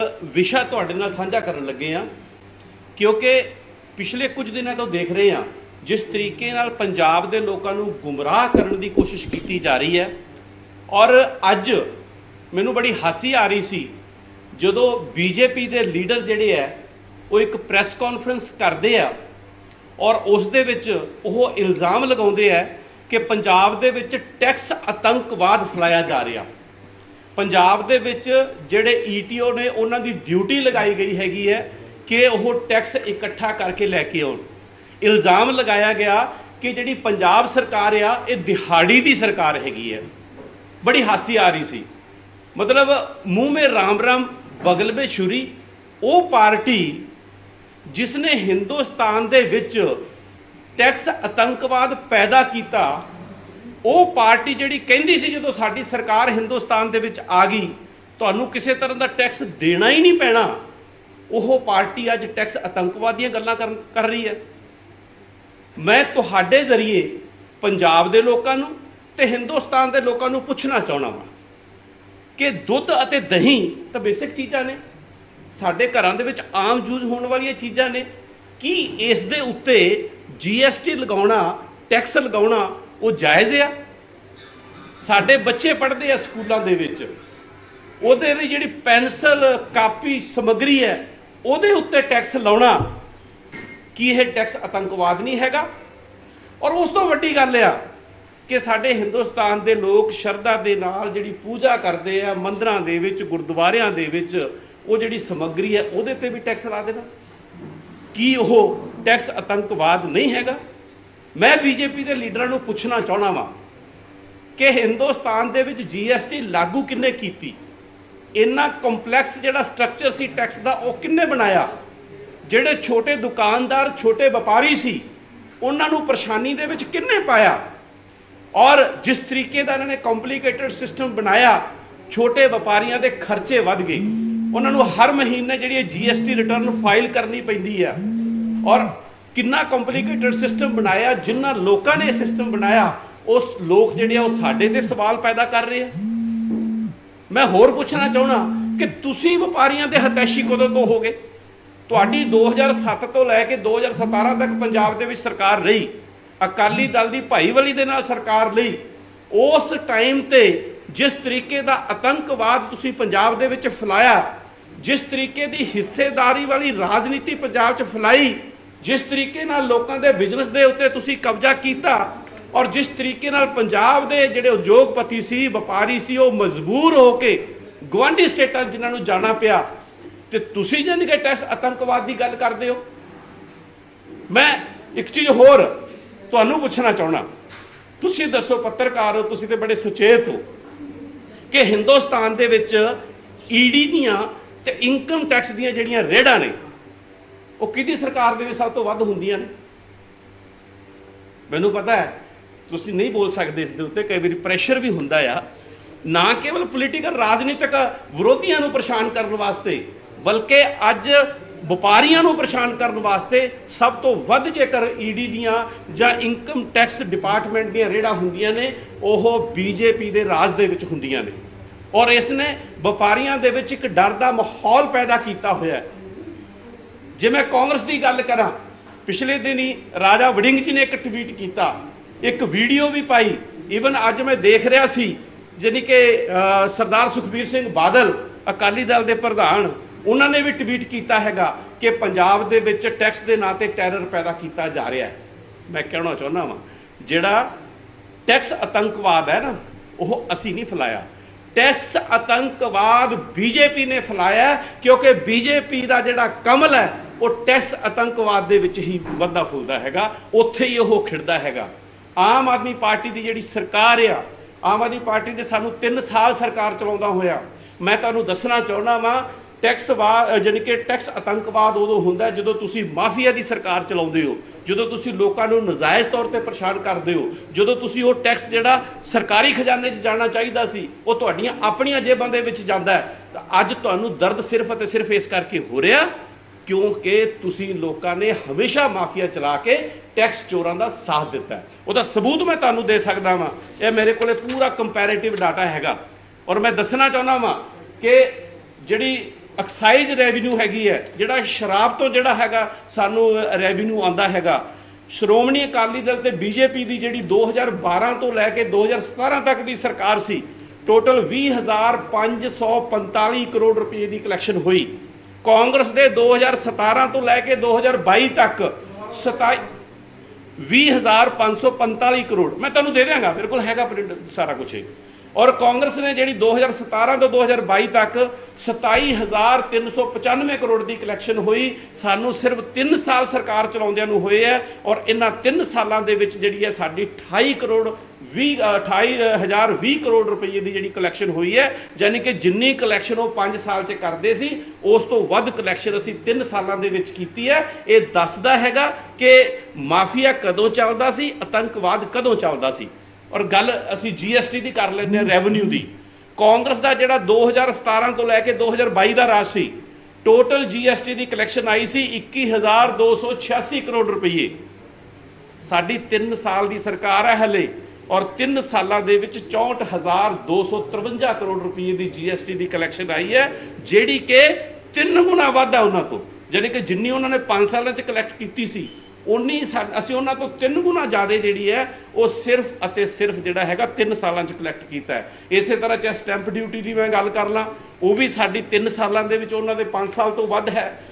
ਵਿਸ਼ਾ ਤੁਹਾਡੇ ਨਾਲ ਸਾਂਝਾ ਕਰਨ ਲੱਗੇ ਆ ਕਿਉਂਕਿ ਪਿਛਲੇ ਕੁਝ ਦਿਨਾਂ ਤੋਂ ਦੇਖ ਰਹੇ ਆ ਜਿਸ ਤਰੀਕੇ ਨਾਲ ਪੰਜਾਬ ਦੇ ਲੋਕਾਂ ਨੂੰ ਗੁੰਮਰਾਹ ਕਰਨ ਦੀ ਕੋਸ਼ਿਸ਼ ਕੀਤੀ ਜਾ ਰਹੀ ਹੈ। ਔਰ ਅੱਜ ਮੈਨੂੰ ਬੜੀ ਹਾਸੀ ਆ ਰਹੀ ਸੀ, ਜਦੋਂ ਬੀਜੇਪੀ ਦੇ ਲੀਡਰ ਜਿਹੜੇ ਆ ਉਹ ਇੱਕ ਪ੍ਰੈਸ ਕਾਨਫਰੰਸ ਕਰਦੇ ਆ, ਔਰ ਉਸ ਦੇ ਵਿੱਚ ਉਹ ਇਲਜ਼ਾਮ ਲਗਾਉਂਦੇ ਆ ਕਿ ਪੰਜਾਬ ਦੇ ਵਿੱਚ ਟੈਕਸ ਆਤੰਕਵਾਦ ਫੈਲਾਇਆ ਜਾ ਰਿਹਾ। ਪੰਜਾਬ ਦੇ ਵਿੱਚ ਜਿਹੜੇ ਈਟੀਓ ਨੇ, ਉਹਨਾਂ ਦੀ ਡਿਊਟੀ ਲਗਾਈ ਗਈ ਹੈਗੀ ਹੈ ਕਿ ਉਹ ਟੈਕਸ ਇਕੱਠਾ ਕਰਕੇ ਲੈ ਕੇ ਆਉਣ। ਇਲਜ਼ਾਮ ਲਗਾਇਆ ਗਿਆ ਕਿ ਜਿਹੜੀ ਪੰਜਾਬ ਸਰਕਾਰ ਆ, ਇਹ ਦਿਹਾੜੀ ਦੀ ਸਰਕਾਰ ਹੈਗੀ ਹੈ। ਬੜੀ ਹਾਸੀ ਆ ਰਹੀ ਸੀ। ਮਤਲਬ ਮੂੰਹ ਮੇ ਰਾਮ ਰਾਮ, ਬਗਲ ਮੇ ਛੁਰੀ, ਉਹ ਪਾਰਟੀ ਜਿਸ ਨੇ ਹਿੰਦੁਸਤਾਨ ਦੇ ਵਿੱਚ ਟੈਕਸ ਆਤੰਕਵਾਦ ਪੈਦਾ ਕੀਤਾ ਉਹ ਪਾਰਟੀ ਜਿਹੜੀ ਕਹਿੰਦੀ ਸੀ ਜਦੋਂ ਸਾਡੀ ਸਰਕਾਰ ਹਿੰਦੁਸਤਾਨ ਦੇ ਵਿੱਚ ਆ ਗਈ, ਤੁਹਾਨੂੰ ਕਿਸੇ ਤਰ੍ਹਾਂ ਦਾ ਟੈਕਸ ਦੇਣਾ ਹੀ ਨਹੀਂ ਪੈਣਾ। ਉਹ ਪਾਰਟੀ ਅੱਜ ਟੈਕਸ ਆਤੰਕਵਾਦ ਦੀਆਂ ਗੱਲਾਂ ਕਰਨ- ਕਰ ਰਹੀ ਹੈ। ਮੈਂ ਤੁਹਾਡੇ ਜ਼ਰੀਏ ਪੰਜਾਬ ਦੇ ਲੋਕਾਂ ਨੂੰ ਤੇ ਹਿੰਦੁਸਤਾਨ ਦੇ ਲੋਕਾਂ ਨੂੰ ਪੁੱਛਣਾ ਚਾਹਣਾ ਵਾਂ ਕਿ ਦੁੱਧ ਅਤੇ ਦਹੀਂ ਤਾਂ ਬੇਸਿਕ ਚੀਜ਼ਾਂ ਨੇ। ਸਾਡੇ ਘਰਾਂ ਦੇ ਵਿੱਚ ਆਮ ਯੂਜ਼ ਹੋਣ ਵਾਲੀਆਂ ਚੀਜ਼ਾਂ ਨੇ। ਕੀ ਇਸ ਦੇ ਉੱਤੇ ਜੀਐਸਟੀ ਲਗਾਉਣਾ, ਟੈਕਸ ਲਗਾਉਣਾ ਉਹ ਜਾਇਜ਼ ਆ? ਸਾਡੇ ਬੱਚੇ ਪੜ੍ਹਦੇ ਆ ਸਕੂਲਾਂ ਦੇ ਵਿੱਚ। ਉਹਦੇ ਦੀ ਜਿਹੜੀ ਪੈਨਸਲ ਕਾਪੀ ਸਮੱਗਰੀ ਹੈ, ਉਹਦੇ ਉੱਤੇ ਟੈਕਸ ਲਾਉਣਾ, ਕੀ ਇਹ ਟੈਕਸ ਆਤੰਕਵਾਦ ਨਹੀਂ ਹੈਗਾ? ਔਰ ਉਸ ਤੋਂ ਵੱਡੀ ਗੱਲ ਆ ਕਿ ਸਾਡੇ ਹਿੰਦੁਸਤਾਨ ਦੇ ਲੋਕ ਸ਼ਰਧਾ ਦੇ ਨਾਲ ਜਿਹੜੀ ਪੂਜਾ ਕਰਦੇ ਆ, ਮੰਦਰਾਂ ਦੇ ਵਿੱਚ, ਗੁਰਦੁਆਰਿਆਂ ਦੇ ਵਿੱਚ, ਉਹ ਜਿਹੜੀ ਸਮੱਗਰੀ ਹੈ, ਉਹਦੇ ਤੇ ਵੀ ਟੈਕਸ ਲਾ ਦੇਣਾ। ਕੀ ਉਹ ਟੈਕਸ ਆਤੰਕਵਾਦ ਨਹੀਂ ਹੈਗਾ? ਮੈਂ ਬੀਜੇਪੀ ਦੇ ਲੀਡਰਾਂ ਨੂੰ ਪੁੱਛਣਾ ਚਾਹਣਾ ਵਾਂ ਕਿ ਹਿੰਦੁਸਤਾਨ ਦੇ ਵਿੱਚ ਜੀਐਸਟੀ ਲਾਗੂ ਕਿੰਨੇ ਕੀਤੀ? ਇੰਨਾ ਕੰਪਲੈਕਸ ਜਿਹੜਾ ਸਟਰਕਚਰ ਸੀ ਟੈਕਸ ਦਾ, ਉਹ ਕਿੰਨੇ ਬਣਾਇਆ? ਜਿਹੜੇ ਛੋਟੇ ਦੁਕਾਨਦਾਰ, ਛੋਟੇ ਵਪਾਰੀ ਸੀ, ਉਹਨਾਂ ਨੂੰ ਪਰੇਸ਼ਾਨੀ ਦੇ ਵਿੱਚ ਕਿੰਨੇ ਪਾਇਆ? ਔਰ ਜਿਸ ਤਰੀਕੇ ਦਾ ਇਹਨਾਂ ਨੇ ਕੰਪਲਿਕੇਟਡ ਸਿਸਟਮ ਬਣਾਇਆ, ਛੋਟੇ ਵਪਾਰੀਆਂ ਦੇ ਖਰਚੇ ਵੱਧ ਗਏ। ਉਹਨਾਂ ਨੂੰ ਹਰ ਮਹੀਨੇ ਜਿਹੜੀ ਜੀਐਸਟੀ ਰਿਟਰਨ ਫਾਈਲ ਕਰਨੀ ਪੈਂਦੀ ਆ। ਔਰ ਕਿੰਨਾ ਕੰਪਲਿਕੇਟਡ ਸਿਸਟਮ ਬਣਾਇਆ ਜਿਨ੍ਹਾਂ ਲੋਕਾਂ ਨੇ ਸਿਸਟਮ ਬਣਾਇਆ ਉਸ ਲੋਕ ਜਿਹੜੇ ਆ, ਉਹ ਸਾਡੇ ਤੇ ਸਵਾਲ ਪੈਦਾ ਕਰ ਰਹੇ ਆ। ਮੈਂ ਹੋਰ ਪੁੱਛਣਾ ਚਾਹਣਾ ਕਿ ਤੁਸੀਂ ਵਪਾਰੀਆਂ ਦੇ ਹਤੈਸ਼ੀ ਕਦੋਂ ਤੋਂ ਹੋਗੇ? ਤੁਹਾਡੀ 2007 ਤੋਂ ਲੈ ਕੇ 2017 ਤੱਕ ਪੰਜਾਬ ਦੇ ਵਿੱਚ ਸਰਕਾਰ ਰਹੀ। ਅਕਾਲੀ ਦਲ ਦੀ ਭਾਈਵਾਲੀ ਦੇ ਨਾਲ ਸਰਕਾਰ ਲਈ। ਉਸ ਟਾਈਮ ਤੇ ਜਿਸ ਤਰੀਕੇ ਦਾ ਆਤੰਕਵਾਦ ਤੁਸੀਂ ਪੰਜਾਬ ਦੇ ਵਿੱਚ ਫੈਲਾਇਆ, ਜਿਸ ਤਰੀਕੇ ਦੀ ਹਿੱਸੇਦਾਰੀ ਵਾਲੀ ਰਾਜਨੀਤੀ ਪੰਜਾਬ 'ਚ ਫੈਲਾਈ, ਜਿਸ ਤਰੀਕੇ ਨਾਲ ਲੋਕਾਂ ਦੇ ਬਿਜ਼ਨਸ ਦੇ ਉੱਤੇ ਤੁਸੀਂ ਕਬਜ਼ਾ ਕੀਤਾ ਔਰ ਜਿਸ ਤਰੀਕੇ ਨਾਲ ਪੰਜਾਬ ਦੇ ਜਿਹੜੇ ਉਦਯੋਗਪਤੀ ਸੀ, ਵਪਾਰੀ ਸੀ, ਉਹ ਮਜਬੂਰ ਹੋ ਕੇ ਗਵਾਂਢੀ ਸਟੇਟਾਂ ਜਿਨ੍ਹਾਂ ਨੂੰ ਜਾਣਾ ਪਿਆ, ਤੇ ਤੁਸੀਂ ਜਾਨੀ ਕਿ ਟੈਕਸ ਆਤੰਕਵਾਦ ਦੀ ਗੱਲ ਕਰਦੇ ਹੋ? ਮੈਂ ਇੱਕ ਚੀਜ਼ ਹੋਰ ਤੁਹਾਨੂੰ ਪੁੱਛਣਾ ਚਾਹਣਾ ਤੁਸੀਂ ਦੱਸੋ ਪੱਤਰਕਾਰ ਹੋ, ਤੁਸੀਂ ਤੇ ਬੜੇ ਸੁਚੇਤ ਹੋ ਕਿ ਹਿੰਦੁਸਤਾਨ ਦੇ ਵਿੱਚ ਈਡੀ ਦੀਆਂ ਤੇ ਇਨਕਮ ਟੈਕਸ ਦੀਆਂ ਜਿਹੜੀਆਂ ਰੇੜਾਂ ਨੇ, ਉਹ ਕਿਹਦੀ ਸਰਕਾਰ ਦੇ ਵਿੱਚ ਸਭ ਤੋਂ ਵੱਧ ਹੁੰਦੀਆਂ ਨੇ? ਮੈਨੂੰ ਪਤਾ ਹੈ ਤੁਸੀਂ ਨਹੀਂ ਬੋਲ ਸਕਦੇ ਇਸ ਦੇ ਉੱਤੇ, ਕਈ ਵਾਰੀ ਪ੍ਰੈਸ਼ਰ ਵੀ ਹੁੰਦਾ ਆ। ਨਾ ਕੇਵਲ ਪੋਲੀਟੀਕਲ ਰਾਜਨੀਤਿਕ ਵਿਰੋਧੀਆਂ ਨੂੰ ਪਰੇਸ਼ਾਨ ਕਰਨ ਵਾਸਤੇ, ਬਲਕਿ ਅੱਜ ਵਪਾਰੀਆਂ ਨੂੰ ਪਰੇਸ਼ਾਨ ਕਰਨ ਵਾਸਤੇ ਸਭ ਤੋਂ ਵੱਧ ਜੇਕਰ ਈਡੀ ਦੀਆਂ ਜਾਂ ਇਨਕਮ ਟੈਕਸ ਡਿਪਾਰਟਮੈਂਟ ਦੀਆਂ ਰੇੜਾਂ ਹੁੰਦੀਆਂ ਨੇ, ਉਹ ਬੀਜੇਪੀ ਦੇ ਰਾਜ ਦੇ ਵਿੱਚ ਹੁੰਦੀਆਂ ਨੇ। ਔਰ ਇਸ ਨੇ ਵਪਾਰੀਆਂ ਦੇ ਵਿੱਚ ਇੱਕ ਡਰ ਦਾ ਮਾਹੌਲ ਪੈਦਾ ਕੀਤਾ ਹੋਇਆ ਜੇ ਮੈਂ ਕਾਂਗਰਸ ਦੀ ਗੱਲ ਕਰਾਂ, ਪਿਛਲੇ ਦਿਨੀ ਰਾਜਾ ਵੜਿੰਗ ਜੀ ਨੇ ਇੱਕ ਟਵੀਟ ਕੀਤਾ ਇੱਕ ਵੀਡੀਓ ਵੀ ਪਾਈ। ਈਵਨ ਅੱਜ ਮੈਂ ਦੇਖ ਰਿਹਾ ਸੀ ਜਾਣੀ ਕਿ ਸਰਦਾਰ ਸੁਖਬੀਰ ਸਿੰਘ ਬਾਦਲ ਅਕਾਲੀ ਦਲ ਦੇ ਪ੍ਰਧਾਨ ਉਹਨਾਂ ਨੇ ਵੀ ਟਵੀਟ ਕੀਤਾ ਹੈਗਾ ਕਿ ਪੰਜਾਬ ਦੇ ਵਿੱਚ ਟੈਕਸ ਦੇ ਨਾਂ ਤੇ ਟੈਰਰ ਪੈਦਾ ਕੀਤਾ ਜਾ ਰਿਹਾ ਹੈ। ਮੈਂ ਕਹਿਣਾ ਚਾਹੁੰਦਾ ਵਾਂ ਜਿਹੜਾ ਟੈਕਸ ਆਤੰਕਵਾਦ ਹੈ ਨਾ ਉਹ ਅਸੀਂ ਨਹੀਂ ਫੈਲਾਇਆ। ਟੈਕਸ ਆਤੰਕਵਾਦ ਬੀਜੇਪੀ ਨੇ ਫੈਲਾਇਆ ਹੈ, ਕਿਉਂਕਿ ਬੀਜੇਪੀ ਦਾ ਜਿਹੜਾ ਕਮਲ ਹੈ ਉਹ ਟੈਕਸ ਆਤੰਕਵਾਦ ਦੇ ਵਿੱਚ ਹੀ ਵੱਧਾ ਫੁੱਲਦਾ ਹੈਗਾ ਉੱਥੇ ਹੀ ਉਹ ਖਿੜਦਾ ਹੈਗਾ। ਆਮ ਆਦਮੀ ਪਾਰਟੀ ਦੀ ਜਿਹੜੀ ਸਰਕਾਰ ਆ, ਆਮ ਆਦਮੀ ਪਾਰਟੀ ਦੇ ਸਾਨੂੰ 3 ਸਾਲ ਸਰਕਾਰ ਚਲਾਉਂਦਾ ਹੋਇਆ। ਮੈਂ ਤੁਹਾਨੂੰ ਦੱਸਣਾ ਚਾਹੁੰਦਾ ਵਾਂ ਟੈਕਸ ਵਾ ਜਾਣੀ ਕਿ ਟੈਕਸ ਆਤੰਕਵਾਦ ਉਦੋਂ ਹੁੰਦਾ ਜਦੋਂ ਤੁਸੀਂ ਮਾਫੀਆ ਦੀ ਸਰਕਾਰ ਚਲਾਉਂਦੇ ਹੋ, ਜਦੋਂ ਤੁਸੀਂ ਲੋਕਾਂ ਨੂੰ ਨਜਾਇਜ਼ ਤੌਰ ਤੇ ਪਰੇਸ਼ਾਨ ਕਰਦੇ ਹੋ, ਜਦੋਂ ਤੁਸੀਂ ਉਹ ਟੈਕਸ ਜਿਹੜਾ ਸਰਕਾਰੀ ਖਜ਼ਾਨੇ 'ਚ ਜਾਣਾ ਚਾਹੀਦਾ ਸੀ, ਉਹ ਤੁਹਾਡੀਆਂ ਆਪਣੀਆਂ ਜੇਬਾਂ ਦੇ ਵਿੱਚ ਜਾਂਦਾ ਤਾਂ ਅੱਜ ਤੁਹਾਨੂੰ ਦਰਦ ਸਿਰਫ ਅਤੇ ਸਿਰਫ ਇਸ ਕਰਕੇ ਹੋ ਰਿਹਾ ਕਿਉਂਕਿ ਤੁਸੀਂ ਲੋਕਾਂ ਨੇ ਹਮੇਸ਼ਾ ਮਾਫੀਆ ਚਲਾ ਕੇ ਟੈਕਸ ਚੋਰਾਂ ਦਾ ਸਾਥ ਦਿੱਤਾ। ਉਹਦਾ ਸਬੂਤ ਮੈਂ ਤੁਹਾਨੂੰ ਦੇ ਸਕਦਾ ਵਾਂ। ਇਹ ਮੇਰੇ ਕੋਲੇ ਪੂਰਾ ਕੰਪੈਰੀਟਿਵ ਡਾਟਾ ਹੈਗਾ। ਔਰ ਮੈਂ ਦੱਸਣਾ ਚਾਹੁੰਦਾ ਵਾਂ ਕਿ ਜਿਹੜੀ ਐਕਸਾਈਜ਼ ਰੈਵਨਿਊ ਹੈਗੀ ਹੈ, ਜਿਹੜਾ ਸ਼ਰਾਬ ਤੋਂ ਜਿਹੜਾ ਹੈਗਾ ਸਾਨੂੰ ਰੈਵਨਿਊ ਆਉਂਦਾ ਹੈਗਾ, ਸ਼੍ਰੋਮਣੀ ਅਕਾਲੀ ਦਲ ਤੇ ਬੀਜੇਪੀ ਦੀ ਜਿਹੜੀ 2012 ਤੋਂ ਲੈ ਕੇ 2017 ਤੱਕ ਦੀ ਸਰਕਾਰ ਸੀ ਟੋਟਲ 20545 ਕਰੋੜ ਰੁਪਏ ਦੀ ਕਲੈਕਸ਼ਨ ਹੋਈ। ਕਾਂਗਰਸ ਦੇ 2017 ਤੋਂ ਲੈ ਕੇ 2022 ਤੱਕ 27 20545 ਕਰੋੜ। ਮੈਂ ਤੁਹਾਨੂੰ ਦੇ ਦਿਆਂਗਾ ਮੇਰੇ ਕੋਲ ਹੈਗਾ ਪ੍ਰਿੰਟ ਸਾਰਾ ਕੁਝ ਇਹ। ਔਰ ਕਾਂਗਰਸ ਨੇ ਜਿਹੜੀ 2017 ਤੋਂ 2022 ਤੱਕ 27395 ਕਰੋੜ ਦੀ ਕਲੈਕਸ਼ਨ ਹੋਈ, ਸਾਨੂੰ ਸਿਰਫ 3 ਸਾਲ ਸਰਕਾਰ ਚਲਾਉਂਦਿਆਂ ਨੂੰ ਹੋਏ ਹੈ ਔਰ ਇਹਨਾਂ 3 ਸਾਲਾਂ ਦੇ ਵਿੱਚ ਜਿਹੜੀ ਹੈ ਸਾਡੀ 28 ਕਰੋੜ 20 28020 ਕਰੋੜ ਰੁਪਏ ਦੀ ਜਿਹੜੀ ਕਲੈਕਸ਼ਨ ਹੋਈ ਹੈ, ਯਾਨੀ ਕਿ ਜਿੰਨੀ ਕਲੈਕਸ਼ਨ ਉਹ 5 ਸਾਲ 'ਚ ਕਰਦੇ ਸੀ, ਉਸ ਤੋਂ ਵੱਧ ਕਲੈਕਸ਼ਨ ਅਸੀਂ 3 ਸਾਲਾਂ ਦੇ ਵਿੱਚ ਕੀਤੀ ਹੈ। ਇਹ ਦੱਸਦਾ ਹੈਗਾ ਕਿ ਮਾਫੀਆ ਕਦੋਂ ਚੱਲਦਾ ਸੀ, ਆਤੰਕਵਾਦ ਕਦੋਂ ਚੱਲਦਾ ਸੀ? ਔਰ ਗੱਲ ਅਸੀਂ ਜੀਐਸਟੀ ਦੀ ਕਰ ਲੈਂਦੇ ਹਾਂ ਰੈਵਨਿਊ ਦੀ। ਕਾਂਗਰਸ ਦਾ ਜਿਹੜਾ 2017 ਤੋਂ ਲੈ ਕੇ 2022 ਦਾ ਰਾਜ ਸੀ ਟੋਟਲ ਜੀਐਸਟੀ ਦੀ ਕਲੈਕਸ਼ਨ ਆਈ ਸੀ 21286 ਕਰੋੜ ਰੁਪਏ ਸਾਡੀ 3 ਸਾਲ ਦੀ ਸਰਕਾਰ ਹੈ ਹਲੇ, ਔਰ 3 ਸਾਲਾਂ ਦੇ ਵਿੱਚ 64253 ਕਰੋੜ ਰੁਪਏ ਦੀ ਜੀਐਸਟੀ ਦੀ ਕਲੈਕਸ਼ਨ ਆਈ ਹੈ, ਜਿਹੜੀ ਕਿ 3 ਗੁਣਾ ਵੱਧ ਹੈ ਉਹਨਾਂ ਤੋਂ ਯਾਨੀ ਕਿ ਜਿੰਨੀ ਉਹਨਾਂ ਨੇ 5 ਸਾਲਾਂ 'ਚ ਕਲੈਕਟ ਕੀਤੀ ਸੀ ਉਨੀ ਅਸੀਂ ਉਹਨਾਂ ਤੋਂ ਤਿੰਨ ਗੁਣਾ ਜ਼ਿਆਦਾ ਜਿਹੜੀ ਹੈ, ਉਹ ਸਿਰਫ ਅਤੇ ਸਿਰਫ ਜਿਹੜਾ ਹੈਗਾ 3 ਸਾਲਾਂ 'ਚ ਕਲੈਕਟ ਕੀਤਾ ਹੈ। ਇਸੇ ਤਰ੍ਹਾਂ ਚਾਹੇ ਸਟੈਂਪ ਡਿਊਟੀ ਦੀ ਮੈਂ ਗੱਲ ਕਰ ਲਾਂ, ਉਹ ਵੀ ਸਾਡੀ 3 ਸਾਲਾਂ ਦੇ ਵਿੱਚ ਉਹਨਾਂ ਦੇ 5 ਸਾਲ ਤੋਂ ਵੱਧ ਹੈ।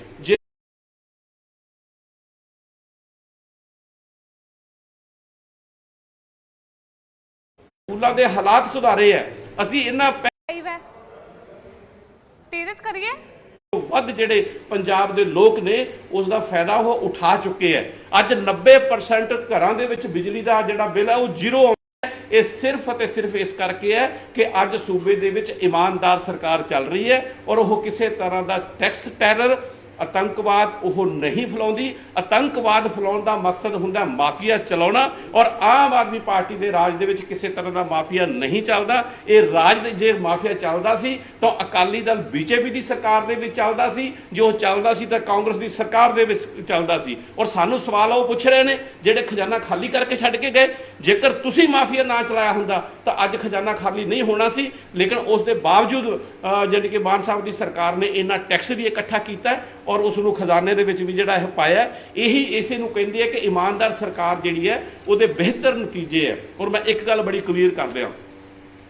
ਸਕੂਲਾਂ ਦੇ ਹਾਲਾਤ ਸੁਧਾਰੇ ਹੈ। ਅਸੀਂ ਇਹਨਾਂ ਪੈ- ਕਰੀਏ। ਵੱਧ ਜਿਹੜੇ ਪੰਜਾਬ ਦੇ ਲੋਕ ਨੇ, ਉਸ ਦਾ ਫਾਇਦਾ ਉਹ ਉਠਾ ਚੁੱਕੇ ਹੈ। ਅੱਜ 90% ਘਰਾਂ ਦੇ ਵਿੱਚ ਬਿਜਲੀ ਦਾ ਜਿਹੜਾ ਬਿੱਲ ਹੈ, ਉਹ ਜ਼ੀਰੋ ਆਉਂਦਾ ਇਹ ਸਿਰਫ ਅਤੇ ਸਿਰਫ ਇਸ ਕਰਕੇ ਹੈ ਕਿ ਅੱਜ ਸੂਬੇ ਦੇ ਵਿੱਚ ਇਮਾਨਦਾਰ ਸਰਕਾਰ ਚੱਲ ਰਹੀ ਹੈ ਔਰ ਉਹ ਕਿਸੇ ਤਰ੍ਹਾਂ ਦਾ ਟੈਕਸ ਟੈਰਰ ਆਤੰਕਵਾਦ ਉਹ ਨਹੀਂ ਫੈਲਾਉਂਦੀ। ਆਤੰਕਵਾਦ ਫੈਲਾਉਣ ਦਾ ਮਕਸਦ ਹੁੰਦਾ ਮਾਫੀਆ ਚਲਾਉਣਾ ਔਰ ਆਮ ਆਦਮੀ ਪਾਰਟੀ ਦੇ ਰਾਜ ਦੇ ਵਿੱਚ ਕਿਸੇ ਤਰ੍ਹਾਂ ਦਾ ਮਾਫੀਆ ਨਹੀਂ ਚੱਲਦਾ। ਇਹ ਰਾਜ ਦੇ ਜੇ ਮਾਫੀਆ ਚੱਲਦਾ ਸੀ ਤਾਂ ਅਕਾਲੀ ਦਲ ਬੀਜੇਪੀ ਦੀ ਸਰਕਾਰ ਦੇ ਵਿੱਚ ਚੱਲਦਾ ਸੀ। ਜੋ ਚੱਲਦਾ ਸੀ ਤਾਂ ਕਾਂਗਰਸ ਦੀ ਸਰਕਾਰ ਦੇ ਵਿੱਚ ਚੱਲਦਾ ਸੀ। ਔਰ ਸਾਨੂੰ ਸਵਾਲ ਉਹ ਪੁੱਛ ਰਹੇ ਨੇ ਜਿਹੜੇ ਖਜ਼ਾਨਾ ਖਾਲੀ ਕਰਕੇ ਛੱਡ ਕੇ ਗਏ। ਜੇਕਰ ਤੁਸੀਂ ਮਾਫੀਆ ਨਾ ਚਲਾਇਆ ਹੁੰਦਾ ਤਾਂ ਅੱਜ ਖਜ਼ਾਨਾ ਖਾਲੀ ਨਹੀਂ ਹੋਣਾ ਸੀ ਲੇਕਿਨ ਉਸ ਦੇ ਬਾਵਜੂਦ ਅਹ, ਜਾਣੀ ਕਿ ਮਾਨ ਸਾਹਿਬ ਦੀ ਸਰਕਾਰ ਨੇ ਇੰਨਾ ਟੈਕਸ ਵੀ ਇਕੱਠਾ ਕੀਤਾ ਔਰ ਉਸ ਨੂੰ ਖਜ਼ਾਨੇ ਦੇ ਵਿੱਚ ਵੀ ਜਿਹੜਾ ਇਹ ਪਾਇਆ ਇਹੀ ਇਸੇ ਨੂੰ ਕਹਿੰਦੀ ਹੈ ਕਿ ਇਮਾਨਦਾਰ ਸਰਕਾਰ ਜਿਹੜੀ ਹੈ ਉਹਦੇ ਬਿਹਤਰ ਨਤੀਜੇ ਹੈ। ਔਰ ਮੈਂ ਇੱਕ ਗੱਲ ਬੜੀ ਕਲੀਅਰ ਕਰ ਦਿਆਂ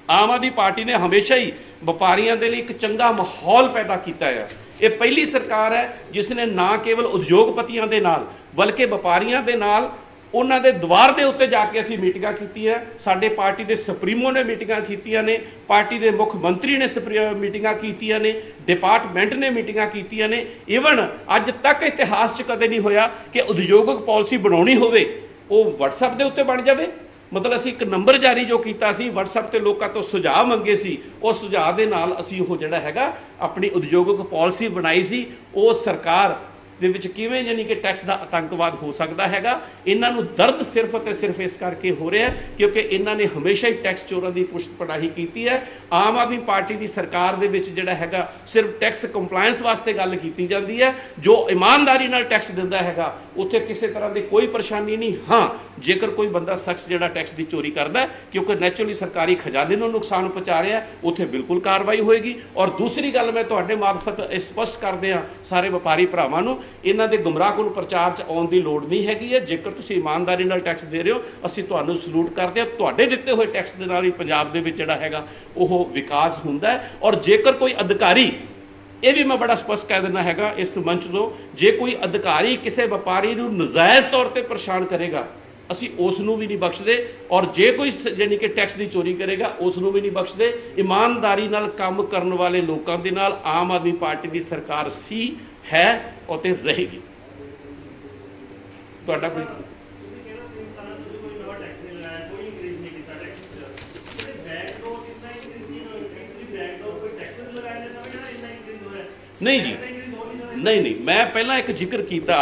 ਆਮ ਆਦਮੀ ਪਾਰਟੀ ਨੇ ਹਮੇਸ਼ਾ ਹੀ ਵਪਾਰੀਆਂ ਦੇ ਲਈ ਇੱਕ ਚੰਗਾ ਮਾਹੌਲ ਪੈਦਾ ਕੀਤਾ ਹੈ। ਇਹ ਪਹਿਲੀ ਸਰਕਾਰ ਹੈ ਜਿਸ ਨੇ ਨਾ ਕੇਵਲ ਉਦਯੋਗਪਤੀਆਂ ਦੇ ਨਾਲ ਬਲਕਿ ਵਪਾਰੀਆਂ ਦੇ ਨਾਲ ਉਹਨਾਂ ਦੇ ਦੁਆਰ ਦੇ ਉੱਤੇ ਜਾ ਕੇ ਅਸੀਂ ਮੀਟਿੰਗਾਂ ਕੀਤੀਆਂ। ਸਾਡੇ ਪਾਰਟੀ ਦੇ ਸੁਪਰੀਮੋ ਨੇ ਮੀਟਿੰਗਾਂ ਕੀਤੀਆਂ ਨੇ। ਪਾਰਟੀ ਦੇ ਮੁੱਖ ਮੰਤਰੀ ਨੇ ਸੁਪਰੀ- ਮੀਟਿੰਗਾਂ ਕੀਤੀਆਂ ਨੇ। ਡਿਪਾਰਟਮੈਂਟ ਨੇ ਮੀਟਿੰਗਾਂ ਕੀਤੀਆਂ ਨੇ। ਈਵਨ ਅੱਜ ਤੱਕ ਇਤਿਹਾਸ 'ਚ ਕਦੇ ਨਹੀਂ ਹੋਇਆ ਕਿ ਉਦਯੋਗਿਕ ਪਾਲਿਸੀ ਬਣਾਉਣੀ ਹੋਵੇ, ਉਹ WhatsApp ਦੇ ਉੱਤੇ ਬਣ ਜਾਵੇ। ਮਤਲਬ ਅਸੀਂ ਇੱਕ ਨੰਬਰ ਜਾਰੀ ਜੋ ਕੀਤਾ ਸੀ, WhatsApp ਤੇ ਲੋਕਾਂ ਤੋਂ ਸੁਝਾਅ ਮੰਗੇ ਸੀ ਉਹ ਸੁਝਾਅ ਦੇ ਨਾਲ ਅਸੀਂ ਉਹ ਜਿਹੜਾ ਹੈਗਾ ਆਪਣੀ ਉਦਯੋਗਿਕ ਪਾਲਿਸੀ ਬਣਾਈ ਸੀ। ਉਹ ਸਰਕਾਰ ਦੇ ਵਿੱਚ ਕਿਵੇਂ ਯਾਨੀ ਕਿ ਟੈਕਸ ਦਾ ਆਤੰਕਵਾਦ ਹੋ ਸਕਦਾ ਹੈਗਾ, ਇਹਨਾਂ ਨੂੰ ਦਰਦ ਸਿਰਫ ਅਤੇ ਸਿਰਫ ਇਸ ਕਰਕੇ ਹੋ ਰਿਹਾ ਕਿਉਂਕਿ ਇਹਨਾਂ ਨੇ ਹਮੇਸ਼ਾ ਹੀ ਟੈਕਸ ਚੋਰਾਂ ਦੀ ਪੁਸ਼ਤ ਪੜਾਈ ਕੀਤੀ ਹੈ। ਆਮ ਆਦਮੀ ਪਾਰਟੀ ਦੀ ਸਰਕਾਰ ਦੇ ਵਿੱਚ ਜਿਹੜਾ ਹੈਗਾ, ਸਿਰਫ ਟੈਕਸ ਕੰਪਲਾਈਂਸ ਵਾਸਤੇ ਗੱਲ ਕੀਤੀ ਜਾਂਦੀ ਹੈ। ਜੋ ਇਮਾਨਦਾਰੀ ਨਾਲ ਟੈਕਸ ਦਿੰਦਾ ਹੈਗਾ, ਉੱਥੇ ਕਿਸੇ ਤਰ੍ਹਾਂ ਦੀ ਕੋਈ ਪਰੇਸ਼ਾਨੀ ਨਹੀਂ। ਹਾਂ, ਜੇਕਰ ਕੋਈ ਬੰਦਾ ਸ਼ਖਸ ਜਿਹੜਾ ਟੈਕਸ ਦੀ ਚੋਰੀ ਕਰਦਾ ਕਿਉਂਕਿ ਨੈਚੁਰਲੀ ਸਰਕਾਰੀ ਖਜ਼ਾਨੇ ਨੂੰ ਨੁਕਸਾਨ ਪਹੁੰਚਾ ਰਿਹਾ ਉੱਥੇ ਬਿਲਕੁਲ ਕਾਰਵਾਈ ਹੋਏਗੀ। ਔਰ ਦੂਸਰੀ ਗੱਲ ਮੈਂ ਤੁਹਾਡੇ ਮਾਰਫਤ ਇਹ ਸਪਸ਼ਟ ਕਰਦੇ ਹਾਂ ਸਾਰੇ ਵਪਾਰੀ ਭਰਾਵਾਂ ਨੂੰ ਇਹਨਾਂ ਦੇ ਗੁੰਮਰਾਹਕੁਨ ਪ੍ਰਚਾਰ 'ਚ ਆਉਣ ਦੀ ਲੋੜ ਨਹੀਂ ਹੈਗੀ ਹੈ। ਜੇਕਰ ਤੁਸੀਂ ਇਮਾਨਦਾਰੀ ਨਾਲ ਟੈਕਸ ਦੇ ਰਹੇ ਹੋ, ਅਸੀਂ ਤੁਹਾਨੂੰ ਸਲੂਟ ਕਰਦੇ ਹਾਂ। ਤੁਹਾਡੇ ਦਿੱਤੇ ਹੋਏ ਟੈਕਸ ਦੇ ਨਾਲ ਹੀ ਪੰਜਾਬ ਦੇ ਵਿੱਚ ਜਿਹੜਾ ਹੈਗਾ, ਉਹ ਵਿਕਾਸ ਹੁੰਦਾ ਹੈ। ਔਰ ਜੇਕਰ ਕੋਈ ਅਧਿਕਾਰੀ, ਇਹ ਵੀ ਮੈਂ ਬੜਾ ਸਪਸ਼ਟ ਕਹਿ ਦਿੰਦਾ ਹੈਗਾ, ਇਸ ਮੰਚ ਤੋਂ ਜੇ ਕੋਈ ਅਧਿਕਾਰੀ ਕਿਸੇ ਵਪਾਰੀ ਨੂੰ ਨਜਾਇਜ਼ ਤੌਰ ਤੇ ਪਰੇਸ਼ਾਨ ਕਰੇਗਾ, ਅਸੀਂ ਉਸ ਨੂੰ ਵੀ ਨਹੀਂ ਬਖਸ਼ਦੇ। ਔਰ ਜੇ ਕੋਈ ਸ- ਯਾਨੀ ਕਿ ਟੈਕਸ ਦੀ ਚੋਰੀ ਕਰੇਗਾ, ਉਸ ਨੂੰ ਵੀ ਨਹੀਂ ਬਖਸ਼ਦੇ। ਇਮਾਨਦਾਰੀ ਨਾਲ ਕੰਮ ਕਰਨ ਵਾਲੇ ਲੋਕਾਂ ਦੇ ਨਾਲ ਆਮ ਆਦਮੀ ਪਾਰਟੀ ਦੀ ਸਰਕਾਰ ਸੀ ਹੈ ਅਤੇ ਰਹੇਗੀ। ਤੁਹਾਡਾ ਕੋਈ ਤੋਂ ਨਹੀਂ ਜੀ ਨਹੀਂ ਨਹੀਂ ਮੈਂ ਪਹਿਲਾਂ ਇੱਕ ਜ਼ਿਕਰ ਕੀਤਾ।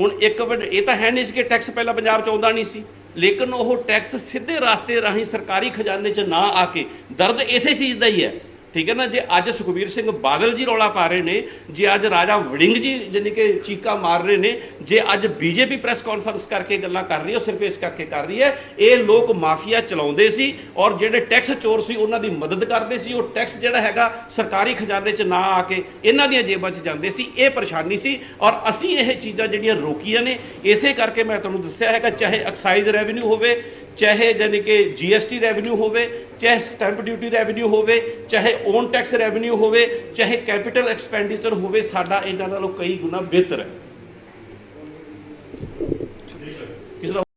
ਹੁਣ ਇੱਕ ਇਹ ਤਾਂ ਹੈ ਨਹੀਂ ਸੀ ਕਿ ਟੈਕਸ ਪਹਿਲਾਂ ਪੰਜਾਬ ਚ ਆਉਂਦਾ ਨਹੀਂ ਸੀ। ਲੇਕਿਨ ਉਹ ਟੈਕਸ ਸਿੱਧੇ ਰਾਸਤੇ ਰਾਹੀਂ ਸਰਕਾਰੀ ਖਜ਼ਾਨੇ 'ਚ ਨਾ ਆ ਕੇ ਦਰਦ ਇਸੇ ਚੀਜ਼ ਦਾ ਹੀ ਹੈ। ਠੀਕ ਹੈ ਨਾ, ਜੇ ਅੱਜ ਸੁਖਬੀਰ ਸਿੰਘ ਬਾਦਲ ਜੀ ਰੌਲਾ ਪਾ ਰਹੇ ਨੇ, ਜੇ ਅੱਜ ਰਾਜਾ ਵੜਿੰਗ ਜੀ ਜਾਣੀ ਕਿ ਚੀਕਾ ਮਾਰ ਰਹੇ ਨੇ, ਜੇ ਅੱਜ ਬੀਜੇਪੀ ਪ੍ਰੈਸ ਕਾਨਫਰੰਸ ਕਰਕੇ ਗੱਲਾਂ ਕਰ ਰਹੀ ਹੈ, ਉਹ ਸਿਰਫ ਇਸ ਕਰਕੇ ਕਰ ਰਹੀ ਹੈ, ਇਹ ਲੋਕ ਮਾਫੀਆ ਚਲਾਉਂਦੇ ਸੀ ਔਰ ਜਿਹੜੇ ਟੈਕਸ ਚੋਰ ਸੀ, ਉਹਨਾਂ ਦੀ ਮਦਦ ਕਰਦੇ ਸੀ, ਉਹ ਟੈਕਸ ਜਿਹੜਾ ਹੈਗਾ ਸਰਕਾਰੀ ਖਜ਼ਾਨੇ 'ਚ ਨਾ ਆ ਕੇ ਇਹਨਾਂ ਦੀਆਂ ਜੇਬਾਂ 'ਚ ਜਾਂਦੇ ਸੀ, ਇਹ ਪਰੇਸ਼ਾਨੀ ਸੀ ਔਰ ਅਸੀਂ ਇਹ ਚੀਜ਼ਾਂ ਜਿਹੜੀਆਂ ਰੋਕੀਆਂ ਨੇ, ਇਸੇ ਕਰਕੇ ਮੈਂ ਤੁਹਾਨੂੰ ਦੱਸਿਆ ਹੈਗਾ, ਚਾਹੇ ਐਕਸਾਈਜ਼ ਰੈਵਨਿਊ ਹੋਵੇ, ਚਾਹੇ ਜਾਨੀ ਕਿ ਜੀਐਸਟੀ ਰੈਵਨਿਊ ਹੋਵੇ ਚਾਹੇ ਸਟੈਂਪ ਡਿਊਟੀ ਰੈਵਨਿਊ ਹੋਵੇ ਚਾਹੇ ਓਨ ਟੈਕਸ ਰੈਵਨਿਊ ਹੋਵੇ ਚਾਹੇ ਕੈਪੀਟਲ ਐਕਸਪੈਂਡੀਚਰ ਹੋਵੇ ਸਾਡਾ ਇਹਨਾਂ ਨਾਲੋਂ ਕਈ ਗੁਣਾ ਬਿਹਤਰ ਹੈ।